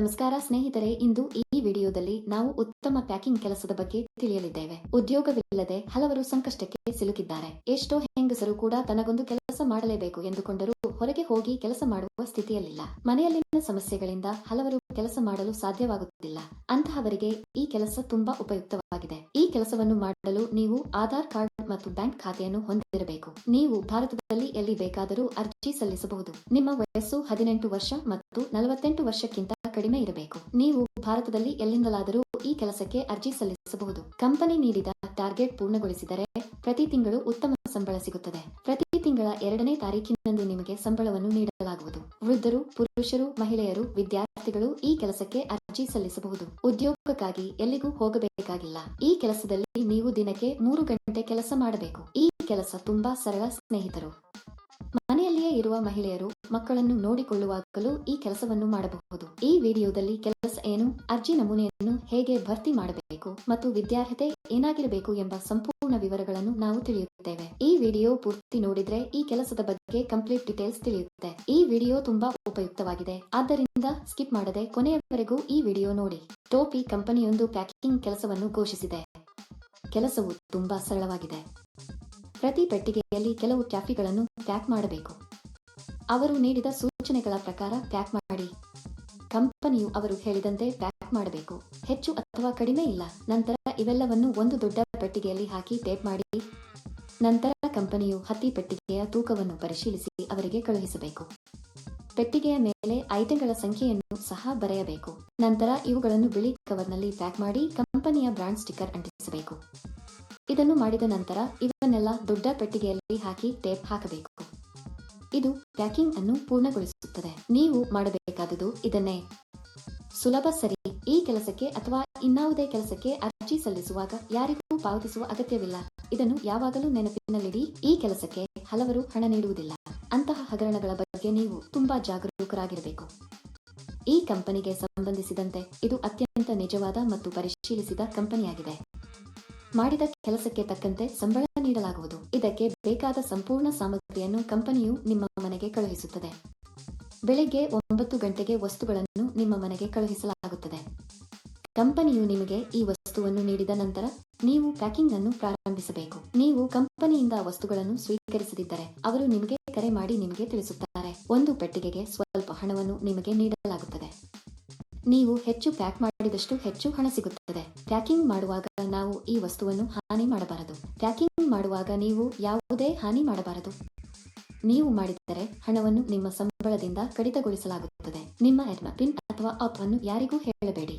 ನಮಸ್ಕಾರ ಸ್ನೇಹಿತರೆ, ಇಂದು ಈ ವಿಡಿಯೋದಲ್ಲಿ ನಾವು ಉತ್ತಮ ಪ್ಯಾಕಿಂಗ್ ಕೆಲಸದ ಬಗ್ಗೆ ತಿಳಿಯಲಿದ್ದೇವೆ. ಉದ್ಯೋಗವಿಲ್ಲದೆ ಹಲವರು ಸಂಕಷ್ಟಕ್ಕೆ ಸಿಲುಕಿದ್ದಾರೆ. ಎಷ್ಟೋ ಹೆಂಗಸರು ಕೂಡ ತನಗೊಂದು ಕೆಲಸ ಮಾಡಲೇಬೇಕು ಎಂದುಕೊಂಡರೂ ಹೊರಗೆ ಹೋಗಿ ಕೆಲಸ ಮಾಡುವ ಸ್ಥಿತಿಯಲ್ಲಿಲ್ಲ. ಮನೆಯಲ್ಲಿನ ಸಮಸ್ಯೆಗಳಿಂದ ಹಲವರು ಕೆಲಸ ಮಾಡಲು ಸಾಧ್ಯವಾಗುತ್ತಿಲ್ಲ. ಅಂತಹವರಿಗೆ ಈ ಕೆಲಸ ತುಂಬಾ ಉಪಯುಕ್ತವಾಗಿದೆ. ಈ ಕೆಲಸವನ್ನು ಮಾಡಲು ನೀವು ಆಧಾರ್ ಕಾರ್ಡ್ ಮತ್ತು ಬ್ಯಾಂಕ್ ಖಾತೆಯನ್ನು ಹೊಂದಿರಬೇಕು. ನೀವು ಭಾರತದಲ್ಲಿ ಎಲ್ಲಿ ಬೇಕಾದರೂ ಅರ್ಜಿ ಸಲ್ಲಿಸಬಹುದು. ನಿಮ್ಮ ವಯಸ್ಸು ಹದಿನೆಂಟು ವರ್ಷ ಮತ್ತು ನಲವತ್ತೆಂಟು ವರ್ಷಕ್ಕಿಂತ ಕಡಿಮೆ ಇರಬೇಕು. ನೀವು ಭಾರತದಲ್ಲಿ ಎಲ್ಲಿಂದಲಾದರೂ ಈ ಕೆಲಸಕ್ಕೆ ಅರ್ಜಿ ಸಲ್ಲಿಸಬಹುದು. ಕಂಪನಿ ನೀಡಿದ ಟಾರ್ಗೆಟ್ ಪೂರ್ಣಗೊಳಿಸಿದರೆ ಪ್ರತಿ ತಿಂಗಳು ಉತ್ತಮ ಸಂಬಳ ಸಿಗುತ್ತದೆ. ಪ್ರತಿ ತಿಂಗಳ ಎರಡನೇ ತಾರೀಕಿನಂದು ನಿಮಗೆ ಸಂಬಳವನ್ನು ನೀಡಲಾಗುವುದು. ವೃದ್ಧರು, ಪುರುಷರು, ಮಹಿಳೆಯರು, ವಿದ್ಯಾರ್ಥಿಗಳು ಈ ಕೆಲಸಕ್ಕೆ ಅರ್ಜಿ ಸಲ್ಲಿಸಬಹುದು. ಉದ್ಯೋಗಕ್ಕಾಗಿ ಎಲ್ಲಿಗೂ ಹೋಗಬೇಕಾಗಿಲ್ಲ. ಈ ಕೆಲಸದಲ್ಲಿ ನೀವು ದಿನಕ್ಕೆ ಮೂರು ಗಂಟೆ ಕೆಲಸ ಮಾಡಬೇಕು. ಈ ಕೆಲಸ ತುಂಬಾ ಸರಳ ಸ್ನೇಹಿತರು. ಮನೆಯಲ್ಲಿಯೇ ಇರುವ ಮಹಿಳೆಯರು ಮಕ್ಕಳನ್ನು ನೋಡಿಕೊಳ್ಳುವಾಗಲೂ ಈ ಕೆಲಸವನ್ನು ಮಾಡಬಹುದು. ಈ ವಿಡಿಯೋದಲ್ಲಿ ಏನು, ಅರ್ಜಿ ನಮೂನೆಯನ್ನು ಹೇಗೆ ಭರ್ತಿ ಮಾಡಬೇಕು ಮತ್ತು ವಿದ್ಯಾರ್ಹತೆ ಏನಾಗಿರಬೇಕು ಎಂಬ ಸಂಪೂರ್ಣ ವಿವರಗಳನ್ನು ನಾವು ತಿಳಿಯುತ್ತೇವೆ. ಈ ವಿಡಿಯೋ ಪೂರ್ತಿ ನೋಡಿದ್ರೆ ಈ ಕೆಲಸದ ಬಗ್ಗೆ ಕಂಪ್ಲೀಟ್ ಡೀಟೇಲ್ಸ್ ತಿಳಿಯುತ್ತೆ. ಈ ವಿಡಿಯೋ ತುಂಬಾ ಉಪಯುಕ್ತವಾಗಿದೆ. ಆದ್ದರಿಂದ ಸ್ಕಿಪ್ ಮಾಡದೆ ಕೊನೆಯವರೆಗೂ ಈ ವಿಡಿಯೋ ನೋಡಿ. ಟೋಪಿ ಕಂಪನಿಯೊಂದು ಪ್ಯಾಕಿಂಗ್ ಕೆಲಸವನ್ನು ಘೋಷಿಸಿದೆ. ಕೆಲಸವು ತುಂಬಾ ಸರಳವಾಗಿದೆ. ಪ್ರತಿ ಪೆಟ್ಟಿಗೆಯಲ್ಲಿ ಕೆಲವು ಟ್ಯಾಫಿಗಳನ್ನು ಪ್ಯಾಕ್ ಮಾಡಬೇಕು. ಅವರು ನೀಡಿದ ಸೂಚನೆಗಳ ಪ್ರಕಾರ ಪ್ಯಾಕ್ ಮಾಡಿ. ಕಂಪನಿಯು ಅವರು ಹೇಳಿದಂತೆ ಪ್ಯಾಕ್ ಮಾಡಬೇಕು. ಹೆಚ್ಚು ಅಥವಾ ಕಡಿಮೆ ಇಲ್ಲ. ನಂತರ ಇವೆಲ್ಲವನ್ನು ಒಂದು ದೊಡ್ಡ ಪೆಟ್ಟಿಗೆಯಲ್ಲಿ ಹಾಕಿ ಟೇಪ್ ಮಾಡಿ. ನಂತರ ಕಂಪನಿಯು ಹತ್ತಿ ಪೆಟ್ಟಿಗೆಯ ತೂಕವನ್ನು ಪರಿಶೀಲಿಸಿ ಅವರಿಗೆ ಕಳುಹಿಸಬೇಕು. ಪೆಟ್ಟಿಗೆಯ ಮೇಲೆ ಐಟಂಗಳ ಸಂಖ್ಯೆಯನ್ನು ಸಹ ಬರೆಯಬೇಕು. ನಂತರ ಇವುಗಳನ್ನು ಬಿಳಿ ಕವರ್ನಲ್ಲಿ ಪ್ಯಾಕ್ ಮಾಡಿ ಕಂಪನಿಯ ಬ್ರಾಂಡ್ ಸ್ಟಿಕ್ಕರ್ ಅಂಟಿಸಬೇಕು. ಇದನ್ನು ಮಾಡಿದ ನಂತರ ಇವನ್ನೆಲ್ಲ ದೊಡ್ಡ ಪೆಟ್ಟಿಗೆಯಲ್ಲಿ ಹಾಕಿ ಟೇಪ್ ಹಾಕಬೇಕು. ಇದು ಪ್ಯಾಕಿಂಗ್ ಅನ್ನು ಪೂರ್ಣಗೊಳಿಸುತ್ತದೆ. ನೀವು ಮಾಡಬೇಕಾದುದು ಇದನ್ನೇ. ಸುಲಭ ಸರಿ. ಈ ಕೆಲಸಕ್ಕೆ ಅಥವಾ ಇನ್ನಾವುದೇ ಕೆಲಸಕ್ಕೆ ಅರ್ಜಿ ಸಲ್ಲಿಸುವಾಗ ಯಾರಿಗೂ ಪಾವತಿಸುವ ಅಗತ್ಯವಿಲ್ಲ. ಇದನ್ನು ಯಾವಾಗಲೂ ನೆನಪಿನಲ್ಲಿಡಿ. ಈ ಕೆಲಸಕ್ಕೆ ಹಲವರು ಹಣ ನೀಡುವುದಿಲ್ಲ. ಅಂತಹ ಹಗರಣಗಳ ಬಗ್ಗೆ ನೀವು ತುಂಬಾ ಜಾಗರೂಕರಾಗಿರಬೇಕು. ಈ ಕಂಪನಿಗೆ ಸಂಬಂಧಿಸಿದಂತೆ ಇದು ಅತ್ಯಂತ ನಿಜವಾದ ಮತ್ತು ಪರಿಶೀಲಿಸಿದ ಕಂಪನಿಯಾಗಿದೆ. ಮಾಡಿದ ಕೆಲಸಕ್ಕೆ ತಕ್ಕಂತೆ ಸಂಬಳ ನೀಡಲಾಗುವುದು. ಇದಕ್ಕೆ ಬೇಕಾದ ಸಂಪೂರ್ಣ ಸಾಮಗ್ರಿಯನ್ನು ಕಂಪನಿಯು ನಿಮ್ಮ ಮನೆಗೆ ಕಳುಹಿಸುತ್ತದೆ. ಬೆಳಿಗ್ಗೆ ಒಂಬತ್ತು ಗಂಟೆಗೆ ವಸ್ತುಗಳನ್ನು ನಿಮ್ಮ ಮನೆಗೆ ಕಳುಹಿಸಲಾಗುತ್ತದೆ. ಕಂಪನಿಯು ನಿಮಗೆ ಈ ವಸ್ತುವನ್ನು ನೀಡಿದ ನಂತರ ನೀವು ಪ್ಯಾಕಿಂಗ್ ಅನ್ನು ಪ್ರಾರಂಭಿಸಬೇಕು. ನೀವು ಕಂಪನಿಯಿಂದ ವಸ್ತುಗಳನ್ನು ಸ್ವೀಕರಿಸದಿದ್ದರೆ ಅವರು ನಿಮಗೆ ಕರೆ ಮಾಡಿ ನಿಮಗೆ ತಿಳಿಸುತ್ತಾರೆ. ಒಂದು ಪೆಟ್ಟಿಗೆಗೆ ಸ್ವಲ್ಪ ಹಣವನ್ನು ನಿಮಗೆ ನೀಡಲಾಗುತ್ತದೆ. ನೀವು ಹೆಚ್ಚು ಪ್ಯಾಕ್ ಮಾಡಿದಷ್ಟು ಹೆಚ್ಚು ಹಣ ಸಿಗುತ್ತದೆ. ಪ್ಯಾಕಿಂಗ್ ಮಾಡುವಾಗ ನಾವು ಈ ವಸ್ತುವನ್ನು ಹಾನಿ ಮಾಡಬಾರದು. ಪ್ಯಾಕಿಂಗ್ ಮಾಡುವಾಗ ನೀವು ಯಾವುದೇ ಹಾನಿ ಮಾಡಬಾರದು. ನೀವು ಮಾಡಿದರೆ ಹಣವನ್ನು ನಿಮ್ಮ ಸಂಬಳದಿಂದ ಕಡಿತಗೊಳಿಸಲಾಗುತ್ತದೆ. ನಿಮ್ಮ ಪಿನ್ ಅಥವಾ ಅಪ್ ಅನ್ನು ಯಾರಿಗೂ ಹೇಳಬೇಡಿ.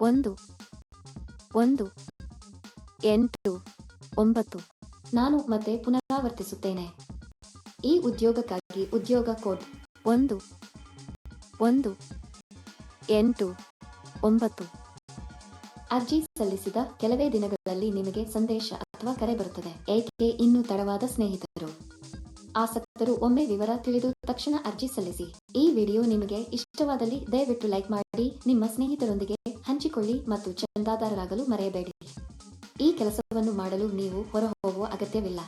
ಒಂದು ಒಂದು, ಎಂಟು, ಒಂಬತ್ತು. ನಾನು ಮತ್ತೆ ಪುನರಾವರ್ತಿಸುತ್ತೇನೆ. ಈ ಉದ್ಯೋಗಕ್ಕಾಗಿ ಉದ್ಯೋಗ ಕೋಡ್ ಒಂದು ಒಂದು, ಎಂಟು, ಒಂಬತ್ತು. ಅರ್ಜಿ ಸಲ್ಲಿಸಿದ ಕೆಲವೇ ದಿನಗಳಲ್ಲಿ ನಿಮಗೆ ಸಂದೇಶ ಅಥವಾ ಕರೆ ಬರುತ್ತದೆ. ಏಕೆ ಇನ್ನೂ ತಡವಾದ ಸ್ನೇಹಿತರು? ಆಸಕ್ತರು ಒಮ್ಮೆ ವಿವರ ತಿಳಿದು ತಕ್ಷಣ ಅರ್ಜಿ ಸಲ್ಲಿಸಿ. ಈ ವಿಡಿಯೋ ನಿಮಗೆ ಇಷ್ಟವಾದಲ್ಲಿ ದಯವಿಟ್ಟು ಲೈಕ್ ಮಾಡಿ, ನಿಮ್ಮ ಸ್ನೇಹಿತರೊಂದಿಗೆ ಹಂಚಿಕೊಳ್ಳಿ ಮತ್ತು ಚಂದಾದಾರರಾಗಲು ಮರೆಯಬೇಡಿ. ಈ ಕೆಲಸವನ್ನು ಮಾಡಲು ನೀವು ಹೊರಹೋಗುವ ಅಗತ್ಯವಿಲ್ಲ.